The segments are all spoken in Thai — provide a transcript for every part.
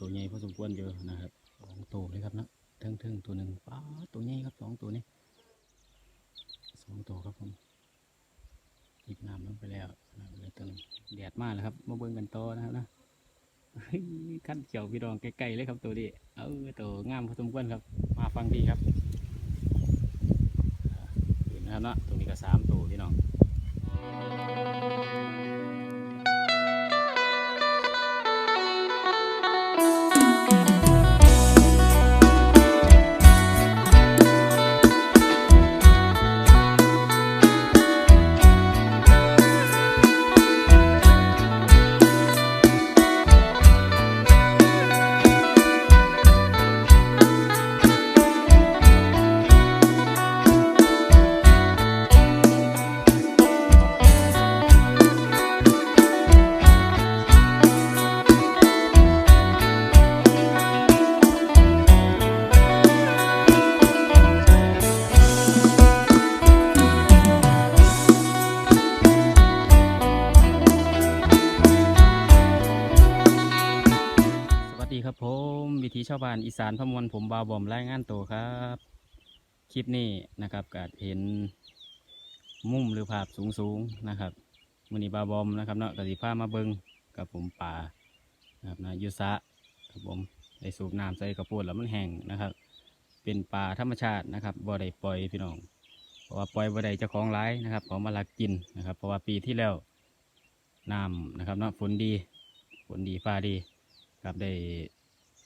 ตัวใหญ่พอสมควรเยอะนะครับสองตัวเลยครับนะเทิงเทิงตัวหนึ่งป้าตัวใหญ่ครับสองตัวนี้สองตัวครับผมหยิบน้ำลงไปแล้วนะเหลยตัวนึงแดดมากเลยครับ มาเบิ่งกันต่อนะครับนะขั้นเขียวพี่รองใกล้ๆเลยครับตัวนี้ เออตัวงามพอสมควรครับ มาฟังดีครับเห็นนะครับนะตัวนี้ก็สามตัวพี่น้อง ชาวบ้านอีสานพมวลผมบาวบอมรายงานตัวครับ คลิปนี้นะครับก็เห็นมุมหรือภาพสูงสูงๆนะครับมือนีบาวบอมนะครับเนาะกสิพามาเบิงกับผมป่านะครับนะยุสะครับผมได้สูบน้ำใส่กระปุกแล้วมันแห้งนะครับ เป็นป่าธรรมชาตินะครับบ่ได้ปล่อยพี่น้องเพราะว่าปล่อยบ่ได้เจ้าของร้ายนะครับเขามาลักกินนะครับ เพราะว่าปีที่แล้วน้ำนะครับเนาะฝนดีฝนดีฟ้าดีครับได้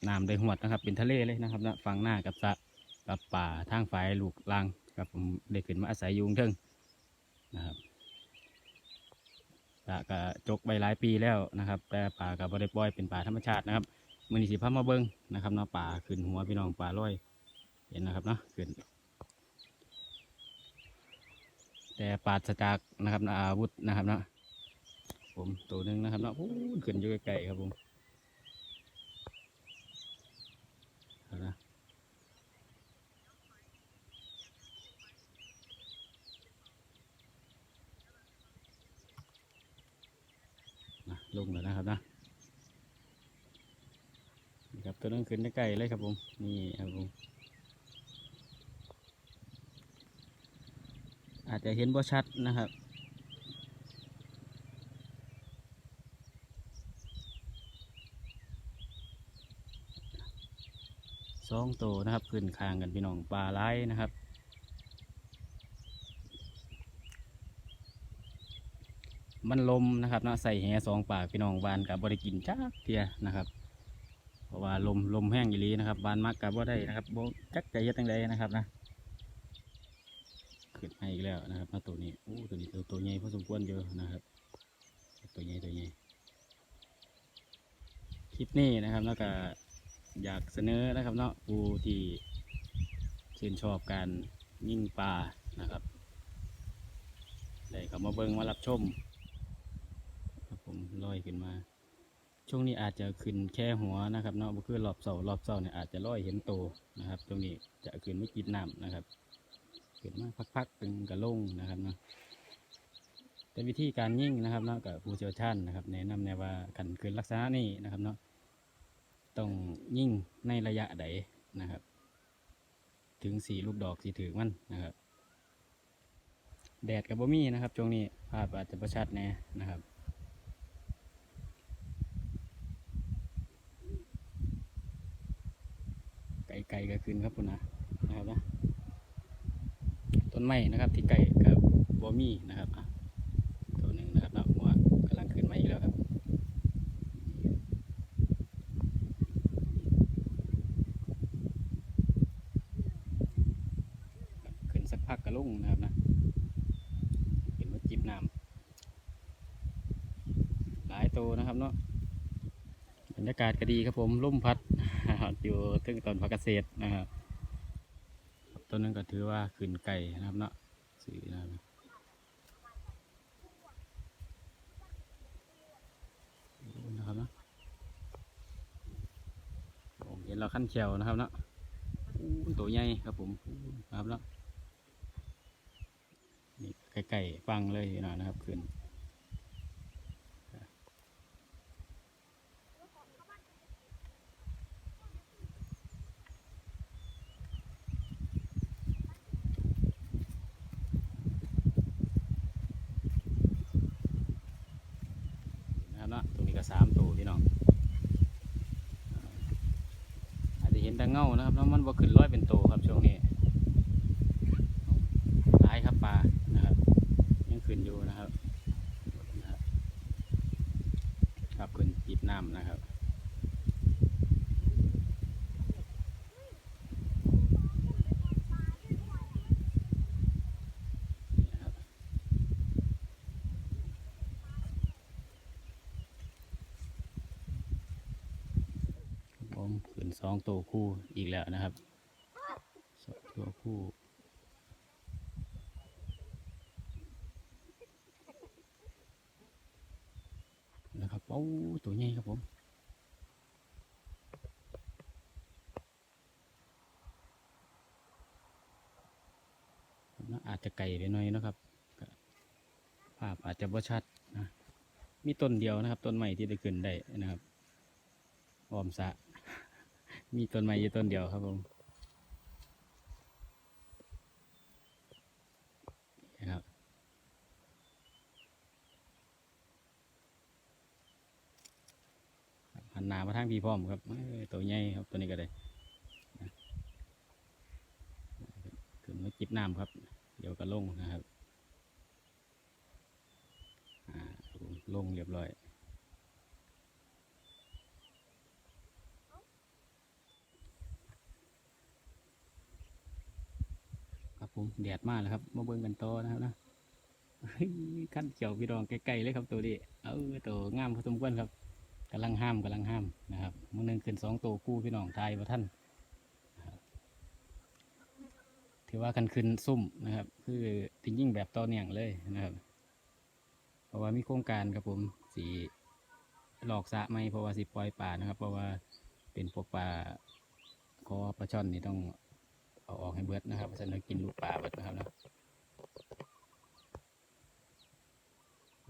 น้ำได้หวดนะครับ เป็นทะเลเลยนะครับนะฟังหน้ากับสะกับป่าทางฝ่ายลูกลางครับผมได้ขึ้นมาอาศัยอยุงเทิงนะครับสระก็จกไปหลายปีแล้วนะครับ แต่ป่ากับบริปล่อยเป็นป่าธรรมชาตินะครับมือนีสิพามาเบิ้งนะครับเนาะป่าขึ้นหัวพี่น้องป่าลอย เห็นนะครับเนาะขึ้น แต่ปราศจากนะครับอาวุธนะครับเนาะผมตัวหนึ่งนะครับเนาะพูนขึ้นอยู่ไกลๆครับผม นะนะลงแล้วนะครับนะนครับตัวนั้นขึ้นได้ใกล้เลยครับผม นี่ครับผม อาจจะเห็นบ่ชัดนะครับ องโตนะครับ ขึ้นคางกันพี่น้องปลาไหลนะครับ มันลมนะครับนาะใส่แหสองปากพี่น้องบานกับบริกินจ้าเทียนะครับ เพราะว่าลมลมแห้งอีหลีนะครับบานมากกับว่าได้นะครับโบจักใจเฮ็ดจังใดนะครับนะขึ้นให้อีกแล้วนะครับมาตัวนี้โอ้ตัวนี้ตัวตัวใหญ่พอสมควรเยอะนะครับ ตัวใหญ่ตัวใหญ่คลิปนี้นะครับแล้วก็ อยากเสนอนะครับเนาะผู้ที่ชื่นชอบการยิ่งปลานะครับได้เข้ามาเบิ่งมารับชมครับผมลอยขึ้นมา ช่วงนี้อาจจะขึ้นแค่หัวนะครับเนาะบ่คือรอบเสารอบเสาเนี่ยอาจจะลอยเห็นโตนะครับ ตรงนี้จะขึ้นไม่กินน้ำนะครับขึ้นมาพักๆตึงกระลงนะครับเนาะแต่วิธีการยิ่งนะครับเนาะกับผู้เชี่ยวชาญนะครับแนะนำแนวว่าขันขึ้นลักษณะนี้นะครับเนาะ ต้องยิ่งในระยะใดนะครับ ถึงสี่ลูกดอกสีถือมันนะครับ แดดกับบ่มีนะครับช่วงนี้ภาพอาจจะประชัดแน่นะครับไก่ก็ขึ้นครับคุณนะนะครับนะต้นไม้นะครับที่ไก่กับบ่มีนะครับตัวหนึ่งนะครับนะหัวกำลังขึ้นมาอีกแล้วครับ ขึ้นสักพักกระลุ่งนะครับนะเห็นว่า จิบน้ำหลายตัวนะครับเนาะบรรยากาศก็ดีครับผมร่มพัดอยู่ถึงตอนพักเกษตรนะครับต้นนั้นก็ถือว่าขึ้นไก่นะครับเนาะสีนะครับนะครับเนาะเห็นเราขั้นเขียวนะครับเนาะตัวใหญ่ครับผมครับแล้วนี่ ใกล้ๆฟังเลยหน่อยนะครับคืนนนะตรงนี้ก็สามตัวพี่น้องอาจจะเห็นแต่เงานะครับแล้วมันบ่ขึ้นร้อยเป็นตัวครับช่วงนี้ ครับขึ้นจิบน้ำนะครับผมขึ้นสองตัวคู่อีกแล้วนะครับสองตัวคู่นะครับโอ้ตัวใหญ่ครับผมอาจจะไกลไปหน่อยนะครับภาพอาจจะบ่ชัดนะมีต้นเดียวนะครับ ต้นใหม่ที่ได้ขึ้นได้นะครับอ้อมสะ มีต้นไม้อยู่ต้นเดียวครับผมนะครับหั นหนามาทางพี่พร้อมครับตัวใหญ่ครับตัวนี้ก็ได้ขึ้นมาจิบน้ำครับ เดี๋ยวก็ลงนะครับลงเรียบร้อยครับผมแดดมากแล้วครับ มาเบิ่งกันต่อนะครับนะขั้นเขียวพี่รองใกล้ๆเลยครับตัวนี้ เออตัวงามพอสมควรครับ กำลังห้ามกำลังห้ามนะครับมือหนึ่งขึ้นสองตัวคู่พี่น้องไทยว่าท่านถือว่ากันขึ้นซุ่มนะครับ คือติยิ่งแบบต่อเนื่องเลยนะครับ เพราะว่ามีโครงการครับผมสีหลอกสะไม่เพราะว่าสิปล่อยป่านะครับ เพราะว่าเป็นพวกปลาคอปลาช่อนนี่ต้องเอาออกให้เบิดนะครับเพราะฉะนั้นกินลูกปลาเบิดนะครับนะครั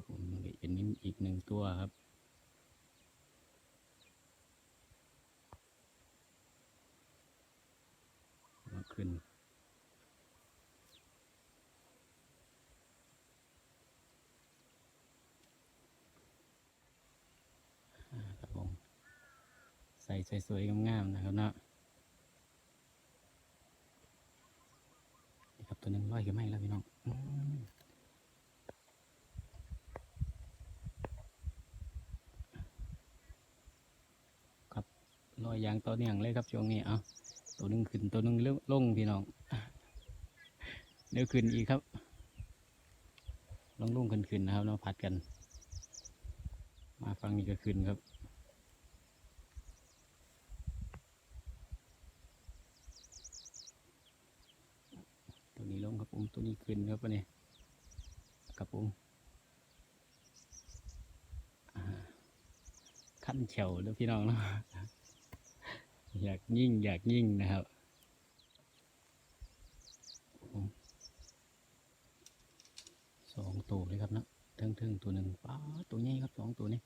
บผมเป็นนี่อีกหนึ่งตัวครับ ขึ้น ครับผม ใส่สวยๆงามๆนะครับเนาะนี่ครับตัวหนึงร้อยกับไหมแล้วพี่น้องครับลอยยางต่อเนื่องเลยครับช่วงนี้เอา ตัวหนึงขึ้นตัวหนึงเลงพี่น้องเดี๋ยวขึ้นอีกครับลงลงขึ้นขึ้นนะครับเนาะพัดกัน มาฟังนี้ก็ขึ้นครับตัวนี้ลงครับผมตัวนี้ขึ้นครับวันนี้ครับผมขั้นเฉวแล้วพี่น้องเนาะ อยากยิ่งอยากยิ่งนะครับสองตัวเลยครับนะทึ่งๆตัวหนึ่งป้าตัวใหญ่ครับสองตัวนี้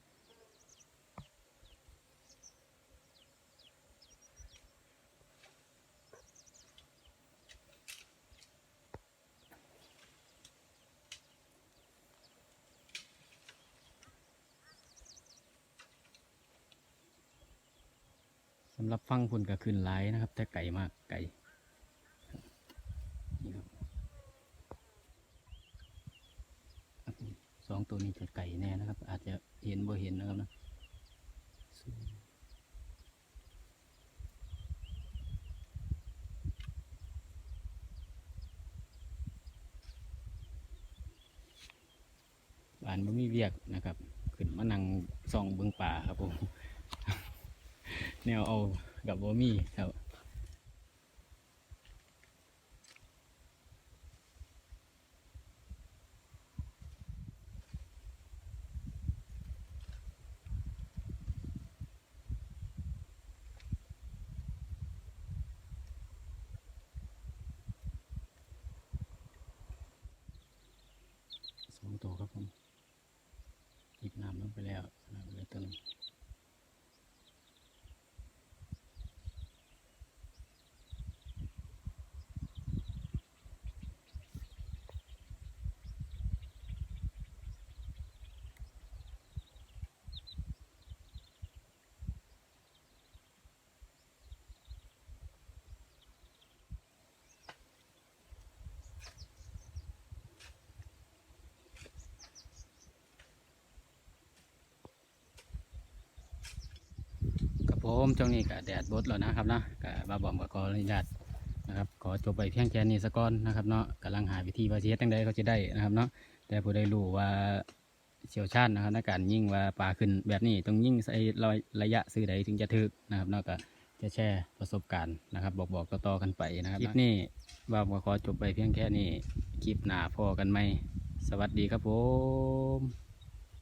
ำหรับฟังพุ่นก็ขึ้นหลายนะครับ แต่ไก่มากไก่นี่ครับสองตัวนี้จะไก่แน่นะครับ อาจจะเห็นบ่เห็นนะครับนะบ้านบ่มีเวียกนะครับ ขึ้นมานั่งส่องเบิงป่าครับผม แนวเอากับบ่มีครับสองตัวครับผมหยิบน้ำลงไปแล้วนะครับเหลยตัวนึง ช่วงนี้ก็แดดบดแล้วนะครับนะก็บาบอมก็ขออนุญาตนะครับ ขอจบไปเพียงแค่นี้สะก่อนนะครับเนาะกำลังหาวิธีว่าสิเฮ็ดจังใดก็จะได้นะครับเนาะแต่ผู้ใดรู้ว่าเชี่ยวชาญนะครับในการยิ่งว่าปลาขึ้นแบบนี้ต้องยิ่งใส่ระระยะซื้อใดถึงจะถึกนะครับเนาะก็จะแชร์ประสบการณ์นะครับ บอกบอกต่อๆกันไปนะครับคลิปนี้บาบอมก็ขอจบไปเพียงแค่นี้คลิปหน้าพอกันไหมสวัสดีครับผม